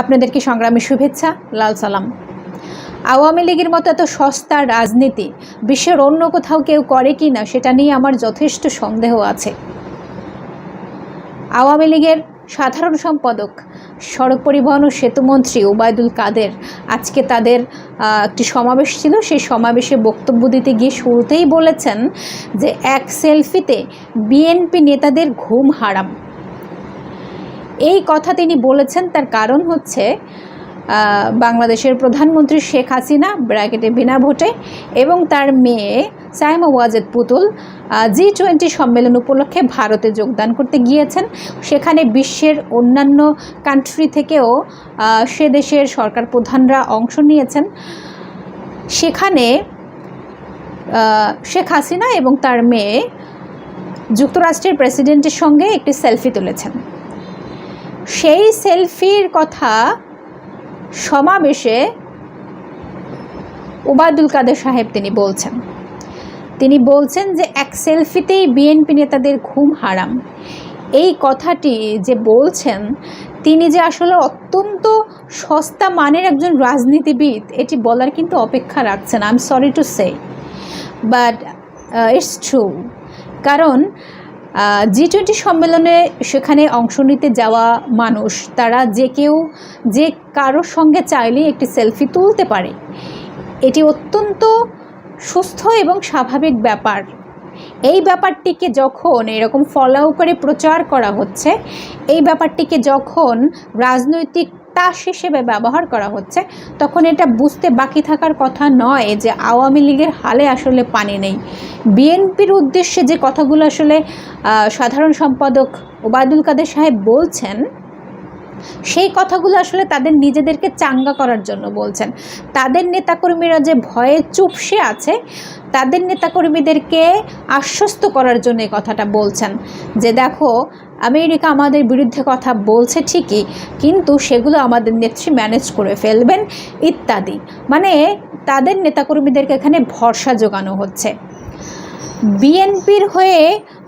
আপনাদেরকে সংগ্রামী শুভেচ্ছা, লাল সালাম। আওয়ামী লীগের মতো এত সস্তা রাজনীতি বিশ্বের অন্য কোথাও কেউ করে কি না সেটা নিয়ে আমার যথেষ্ট সন্দেহ আছে। আওয়ামী লীগের সাধারণ সম্পাদক, সড়ক পরিবহন ও সেতুমন্ত্রী ওবায়দুল কাদের আজকে তাদের একটি সমাবেশ ছিল। সেই সমাবেশে বক্তব্য দিতে গিয়ে শুরুতেই বলেছেন যে, এক সেলফিতে বিএনপি নেতাদের ঘুম হারাম। এই কথা তিনি বলেছেন, তার কারণ হচ্ছে বাংলাদেশের প্রধানমন্ত্রী শেখ হাসিনা, ব্র্যাকেটে বিনা ভোটে, এবং তার মেয়ে সাইমা ওয়াজেদ পুতুল জি টোয়েন্টি সম্মেলন উপলক্ষে ভারতে যোগদান করতে গিয়েছেন। সেখানে বিশ্বের অন্যান্য কান্ট্রি থেকেও সে দেশের সরকার প্রধানরা অংশ নিয়েছেন। সেখানে শেখ হাসিনা এবং তার মেয়ে যুক্তরাষ্ট্রের প্রেসিডেন্টের সঙ্গে একটি সেলফি তুলেছেন। সেই সেলফির কথা সমাবেশে ওবায়দুল কাদের সাহেব তিনি বলছেন। তিনি বলছেন যে, এক সেলফিতেই বিএনপি নেতাদের ঘুম হারাম। এই কথাটি যে বলছেন, তিনি যে আসলে অত্যন্ত সস্তা মানের একজন রাজনীতিবিদ, এটি বলার কিন্তু অপেক্ষা রাখছেন। I am sorry to say but it's true কারণ জি টোয়েন্টি সম্মেলনে সেখানে অংশ নিতে যাওয়া মানুষ, তারা যে কেউ, যে কারোর সঙ্গে চাইলেই একটি সেলফি তুলতে পারে। এটি অত্যন্ত সুস্থ এবং স্বাভাবিক ব্যাপার। এই ব্যাপারটিকে যখন এরকম ফলাও করে প্রচার করা হচ্ছে, এই ব্যাপারটিকে যখন রাজনৈতিক তাস হিসেবে ব্যবহার করা হচ্ছে, তখন এটা বুঝতে বাকি থাকার কথা নয় যে আওয়ামী লীগের হালে আসলে পানি নেই। বিএনপির উদ্দেশ্যে যে কথাগুলো আসলে সাধারণ সম্পাদক ওবায়দুল কাদের সাহেব বলছেন সেই কথাগুলো আসলে তাদের নিজেদেরকে চাঙ্গা করার জন্য বলছেন। তাদের নেতাকর্মীরা যে ভয়ে চুপসে আছে, তাদের নেতাকর্মীদেরকে আশ্বস্ত করার জন্য এই কথাটা বলছেন। যে দেখো, আমেরিকা আমাদের বিরুদ্ধে কথা বলছে ঠিকই, কিন্তু সেগুলো আমাদের নেত্রী ম্যানেজ করে ফেলবেন ইত্যাদি। মানে তাদের নেতাকর্মীদেরকে এখানে ভরসা জোগানো হচ্ছে। বিএনপির হয়ে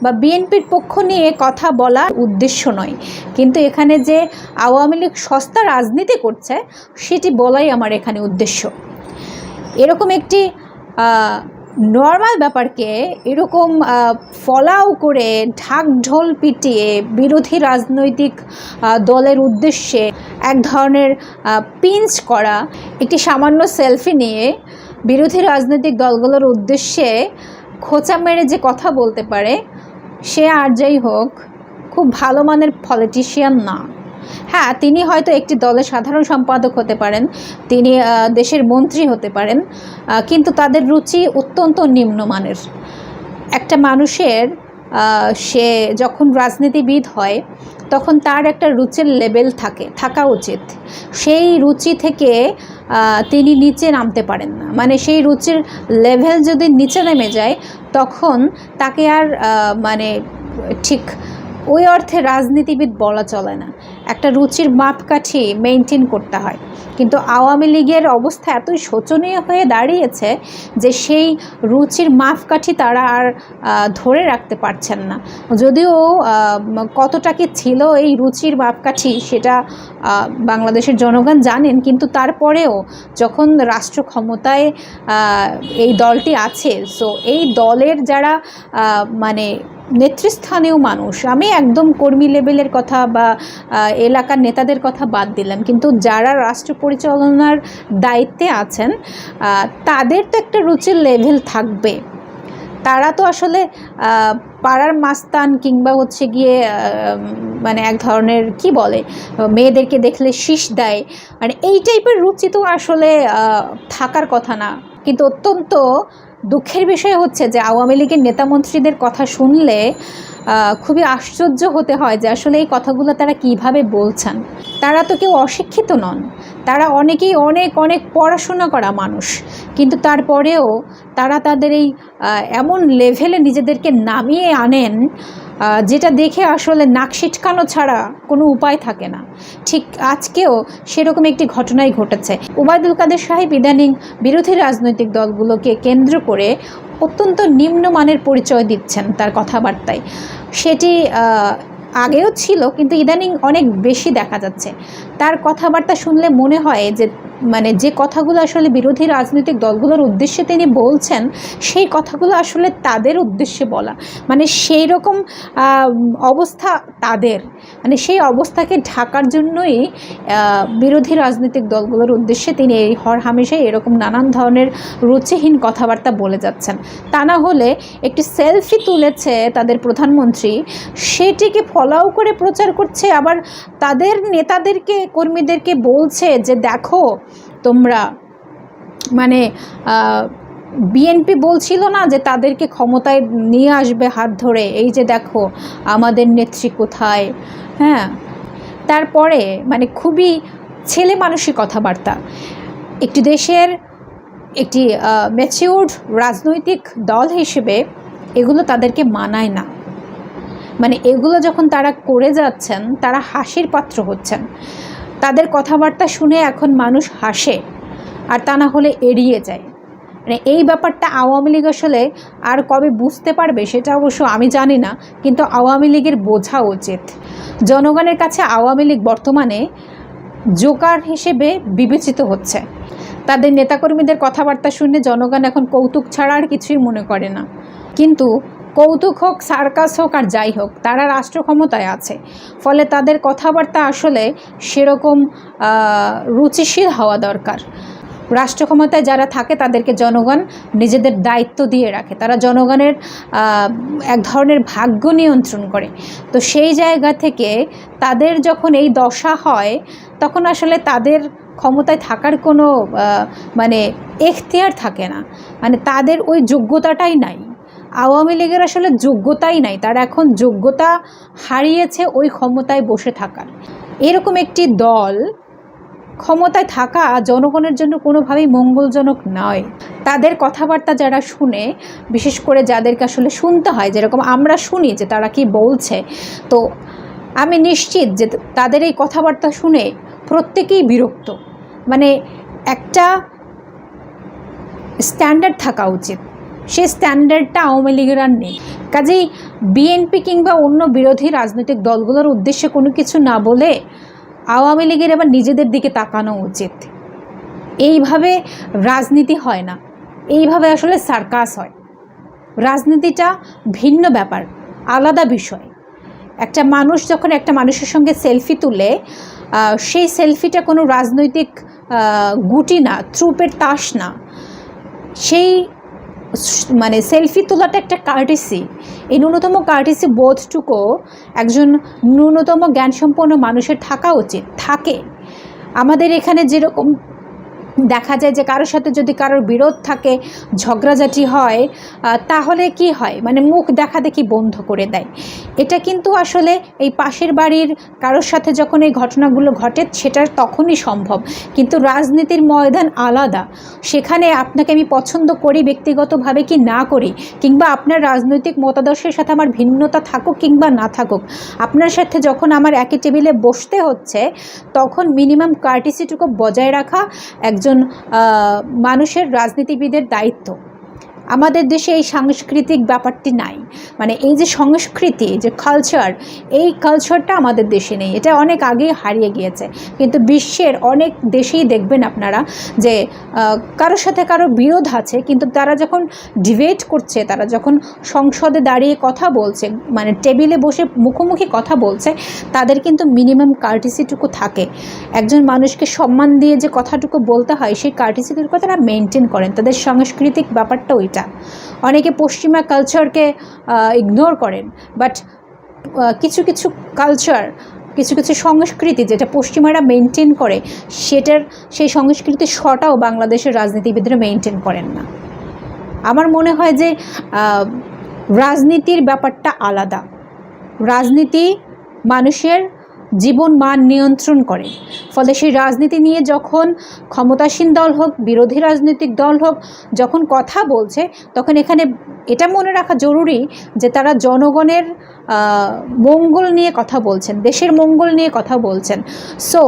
বা বিএনপির পক্ষ নিয়ে কথা বলার উদ্দেশ্য নয়। কিন্তু এখানে যে আওয়ামী লীগ সস্তা রাজনীতি করছে, সেটি বলাই আমার এখানে উদ্দেশ্য। এরকম একটি নর্মাল ব্যাপারকে এরকম ফলাও করে ঢাক ঢোল পিটিয়ে বিরোধী রাজনৈতিক দলের উদ্দেশ্যে এক ধরনের পিঞ্চ করা, একটি সামান্য সেলফি নিয়ে বিরোধী রাজনৈতিক দলগুলোর উদ্দেশ্যে খোঁচা মেরে যে কথা বলতে পারে সে আর যাই হোক, খুব ভালো মানের পলিটিশিয়ান না। হ্যাঁ তিনি হয়তো একটি দলের সাধারণ সম্পাদক হতে পারেন, তিনি দেশের মন্ত্রী হতে পারেন কিন্তু তাদের রুচি অত্যন্ত নিম্নমানের। একটা মানুষের সে যখন রাজনীতিবিদ হয়, তখন তার একটা রুচির লেভেল থাকে, থাকা উচিত। সেই রুচি থেকে তিনি নিচে নামতে পারেন না। মানে সেই রুচির লেভেল যদি নিচে নেমে যায়, তখন তাকে আর মানে ঠিক ওই অর্থে রাজনীতিবিদ বলা চলে না। একটা রুচির মাপকাঠি মেনটেন করতে হয়। কিন্তু আওয়ামী লীগের অবস্থা এতই শোচনীয় হয়ে দাঁড়িয়েছে যে সেই রুচির মাপকাঠি তারা আর ধরে রাখতে পারছেন না। যদিও কতটা কি ছিল এই রুচির মাপকাঠি সেটা বাংলাদেশের জনগণ জানেন। কিন্তু তারপরেও যখন রাষ্ট্র ক্ষমতায় এই দলটি আছে সো এই দলের যারা মানে নেতৃস্থানীয় মানুষ। আমি একদম কর্মী লেভেলের কথা বা এলাকার নেতাদের কথা বাদ দিলাম। কিন্তু যারা রাষ্ট্র পরিচালনার দায়িত্বে আছেন তাদের তো একটা রুচির লেভেল থাকবে। তারা তো আসলে পাড়ার মাস্তান কিংবা হচ্ছে গিয়ে মানে এক ধরনের কি বলে, মেয়েদেরকে দেখলে শীষ দেয়। মানে এই টাইপের রুচি তো আসলে থাকার কথা না। কিন্তু অত্যন্ত দুঃখের বিষয় হচ্ছে যে আওয়ামী লীগের নেতামন্ত্রীদের কথা শুনলে খুবই আশ্চর্য হতে হয় যে আসলে এই কথাগুলো তারা কীভাবে বলছেন। তারা তো কেউ অশিক্ষিত নন। তারা অনেকেই অনেক অনেক পড়াশোনা করা মানুষ। কিন্তু তারপরেও তারা তাদের এই এমন লেভেলে নিজেদেরকে নামিয়ে আনেন যেটা দেখে আসলে নাক সিটকানো ছাড়া কোনো উপায় থাকে না। ঠিক আজকেও সেরকম একটি ঘটনাই ঘটেছে। ওবায়দুল কাদের সাহেব ইদানিং বিরোধী রাজনৈতিক দলগুলোকে কেন্দ্র করে অত্যন্ত নিম্নমানের পরিচয় দিচ্ছেন তার কথাবার্তায়। সেটি আগেও ছিল, কিন্তু ইদানিং অনেক বেশি দেখা যাচ্ছে। তার কথাবার্তা শুনলে মনে হয় যে মানে যে কথাগুলো আসলে বিরোধী রাজনৈতিক দলগুলোর উদ্দেশ্যে তিনি বলছেন, সেই কথাগুলো আসলে তাদের উদ্দেশ্যে বলা। মানে সেই রকম অবস্থা তাদের। মানে সেই অবস্থাকে ঢাকার জন্যই বিরোধী রাজনৈতিক দলগুলোর উদ্দেশ্যে তিনি এই হর হামেশাই এরকম নানান ধরনের রুচিহীন কথাবার্তা বলে যাচ্ছেন। তা না হলে একটি সেলফি তুলেছে তাদের প্রধানমন্ত্রী, সেটিকে ফলাও করে প্রচার করছে, আবার তাদের নেতাদেরকে, কর্মীদেরকে বলছে যে, দেখো তোমরা মানে বিএনপি বলছিল না যে তাদেরকে ক্ষমতায় নিয়ে আসবে হাত ধরে, এই যে দেখো, আমাদের নেত্রী কোথায় হ্যাঁ? তারপরে মানে খুবই ছেলে মানুষই কথাবার্তা। একটি দেশের একটি ম্যাচিউর্ড রাজনৈতিক দল হিসেবে এগুলো তাদেরকে মানায় না। মানে এগুলো যখন তারা করে যাচ্ছেন, তারা হাসির পাত্র হচ্ছেন। তাদের কথাবার্তা শুনে এখন মানুষ হাসে, আর তা না হলে এড়িয়ে যায়। মানে এই ব্যাপারটা আওয়ামী লীগ আসলে আর কবে বুঝতে পারবে সেটা অবশ্য আমি জানি না, কিন্তু আওয়ামী লীগের বোঝা উচিত। জনগণের কাছে আওয়ামী লীগ বর্তমানে জোকার হিসেবে বিবেচিত হচ্ছে। তাদের নেতাকর্মীদের কথাবার্তা শুনে জনগণ এখন কৌতুক ছাড়া আর কিছুই মনে করে না। কিন্তু কৌতুক হোক, সার্কাস হোক আর যাই হোক, তারা রাষ্ট্র ক্ষমতায় আছে। ফলে তাদের কথাবার্তা আসলে সেরকম রুচিশীল হওয়া দরকার। রাষ্ট্র ক্ষমতায় যারা থাকে, তাদেরকে জনগণ নিজেদের দায়িত্ব দিয়ে রাখে। তারা জনগণের এক ধরনের ভাগ্য নিয়ন্ত্রণ করে। তো সেই জায়গা থেকে তাদের যখন এই দশা হয়, তখন আসলে তাদের ক্ষমতায় থাকার কোনো মানে এখতিয়ার থাকে না। মানে তাদের ওই যোগ্যতাটাই নাই। আওয়ামী লীগের আসলে যোগ্যতাই নাই। তারা এখন যোগ্যতা হারিয়েছে ওই ক্ষমতায় বসে থাকার। এরকম একটি দল ক্ষমতায় থাকা জনগণের জন্য কোনোভাবেই মঙ্গলজনক নয়। তাদের কথাবার্তা যারা শুনে, বিশেষ করে যাদেরকে আসলে শুনতে হয়, যেরকম আমরা শুনি যে তারা কি বলছে, তো আমি নিশ্চিত যে তাদের এই কথাবার্তা শুনে প্রত্যেকেই বিরক্ত। মানে একটা স্ট্যান্ডার্ড থাকা উচিত। সে স্ট্যান্ডার্ডটা আওয়ামী লীগের আর নেই। কাজেই বিএনপি কিংবা অন্য বিরোধী রাজনৈতিক দলগুলোর উদ্দেশ্যে কোনো কিছু না বলে আওয়ামী লীগের এবার নিজেদের দিকে তাকানো উচিত। এইভাবে রাজনীতি হয় না। এইভাবে আসলে সার্কাস হয়। রাজনীতিটা ভিন্ন ব্যাপার, আলাদা বিষয়। একটা মানুষ যখন একটা মানুষের সঙ্গে সেলফি তুলে সেই সেলফিটা কোনো রাজনৈতিক গুটি না, ত্রুপের তাস না। সেই মানে সেলফি তোলাটা একটা কার্টিসি এই ন্যূনতম কার্টিসি বোধটুকু একজন ন্যূনতম জ্ঞানসম্পন্ন মানুষের থাকা উচিত। থাকে। আমাদের এখানে যেরকম দেখা যায় যে কারোর সাথে যদি কারোর বিরোধ থাকে, ঝগড়াঝাটি হয় তাহলে কি হয়? মানে মুখ দেখা দেখি বন্ধ করে দেয়। এটা কিন্তু আসলে এই পাশের বাড়ির কারোর সাথে যখন এই ঘটনাগুলো ঘটে, সেটা তখনই সম্ভব। কিন্তু রাজনীতির ময়দান আলাদা। সেখানে আপনাকে আমি পছন্দ করি, ব্যক্তিগতভাবে কি না করি, কিংবা আপনার রাজনৈতিক মতাদর্শের সাথে আমার ভিন্নতা থাকুক কিংবা না থাকুক, আপনার সাথে যখন আমার একই টেবিলে বসতে হচ্ছে, তখন মিনিমাম কার্টিসিটুকু বজায় রাখা, একজন আহ, মানুষের রাজনীতিবিদের দায়িত্ব। আমাদের দেশে এই সাংস্কৃতিক ব্যাপারটি নাই। মানে এই যে সংস্কৃতি, যে কালচার এই কালচারটা আমাদের দেশে নেই। এটা অনেক আগেই হারিয়ে গিয়েছে। কিন্তু বিশ্বের অনেক দেশেই দেখবেন আপনারা যে কারোর সাথে কারও বিরোধ আছে, কিন্তু তারা যখন ডিবেট করছে, তারা যখন সংসদে দাঁড়িয়ে কথা বলছে মানে টেবিলে বসে মুখোমুখি কথা বলছে, তাদের কিন্তু মিনিমাম কার্টিসিটুকু থাকে। একজন মানুষকে সম্মান দিয়ে যে কথাটুকু বলতে হয়, সেই কার্টিসিটুকু তারা মেনটেন করেন। তাদের সাংস্কৃতিক ব্যাপারটা ওইটা। অনেকে পশ্চিমা কালচারকে ইগনোর করেন বাট কিছু কিছু কালচার কিছু কিছু সংস্কৃতি যেটা পশ্চিমারা মেনটেন করে, সেটার, সেই সংস্কৃতির শটাও বাংলাদেশের রাজনীতিবিদরা মেনটেন করেন না। আমার মনে হয় যে রাজনীতির ব্যাপারটা আলাদা। রাজনীতি মানুষের জীবন মান নিয়ন্ত্রণ করে। ফলে সেই রাজনীতি নিয়ে যখন ক্ষমতাসীন দল হোক, বিরোধী রাজনৈতিক দল হোক, যখন কথা বলছে, তখন এখানে এটা মনে রাখা জরুরি যে তারা জনগণের মঙ্গল নিয়ে কথা বলছেন, দেশের মঙ্গল নিয়ে কথা বলছেন। সো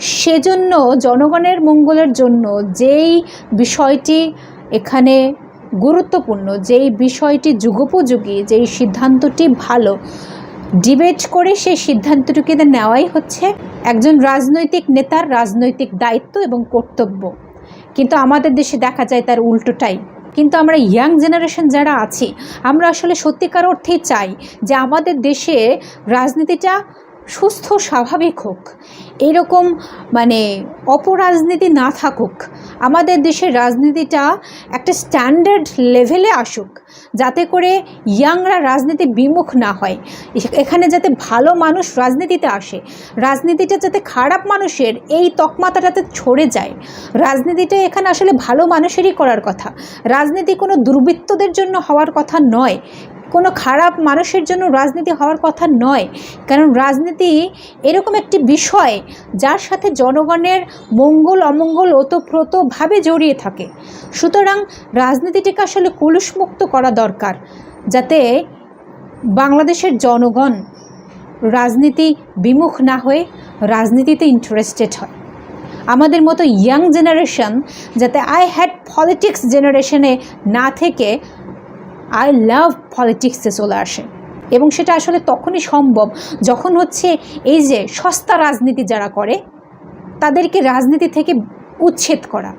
সেজন্য জনগণের মঙ্গলের জন্য যেই বিষয়টি এখানে গুরুত্বপূর্ণ, যেই বিষয়টি যুগোপযোগী, যেই সিদ্ধান্তটি ভালো ডিবেট করে সেই সিদ্ধান্তটুকু নেওয়াই হচ্ছে একজন রাজনৈতিক নেতার রাজনৈতিক দায়িত্ব এবং কর্তব্য। কিন্তু আমাদের দেশে দেখা যায় তার উল্টোটাই। কিন্তু আমরা ইয়াং জেনারেশন যারা আছি, আমরা আসলে সত্যিকার অর্থেই চাই যে আমাদের দেশে রাজনীতিটা সুস্থ, স্বাভাবিক হোক। এইরকম মানে অপরাজনীতি না থাকুক। আমাদের দেশের রাজনীতিটা একটা স্ট্যান্ডার্ড লেভেলে আসুক, যাতে করে ইয়াংরা রাজনীতি বিমুখ না হয়। এখানে যাতে ভালো মানুষ রাজনীতিতে আসে, রাজনীতিটা যাতে খারাপ মানুষের এই তকমাতাটাতে ছড়ে যায়। রাজনীতিটা এখানে আসলে ভালো মানুষেরই করার কথা। রাজনীতি কোনো দুর্বৃত্তদের জন্য হওয়ার কথা নয়। কোনো খারাপ মানুষের জন্য রাজনীতি হওয়ার কথা নয়। কারণ রাজনীতি এরকম একটি বিষয় যার সাথে জনগণের মঙ্গল অমঙ্গল ওতপ্রোতভাবে জড়িয়ে থাকে। সুতরাং রাজনীতিটিকে আসলে কলুষমুক্ত করা দরকার যাতে বাংলাদেশের জনগণ রাজনীতি বিমুখ না হয়ে রাজনীতিতে ইন্টারেস্টেড হয়। আমাদের মতো ইয়াং জেনারেশন যাতে আই হ্যাড পলিটিক্স জেনারেশনে না থেকে আই লাভ পলিটিক্সে চলে আসে। এবং সেটা আসলে তখনই সম্ভব যখন হচ্ছে এই যে সস্তা রাজনীতি যারা করে, তাদেরকে রাজনীতি থেকে উচ্ছেদ করা।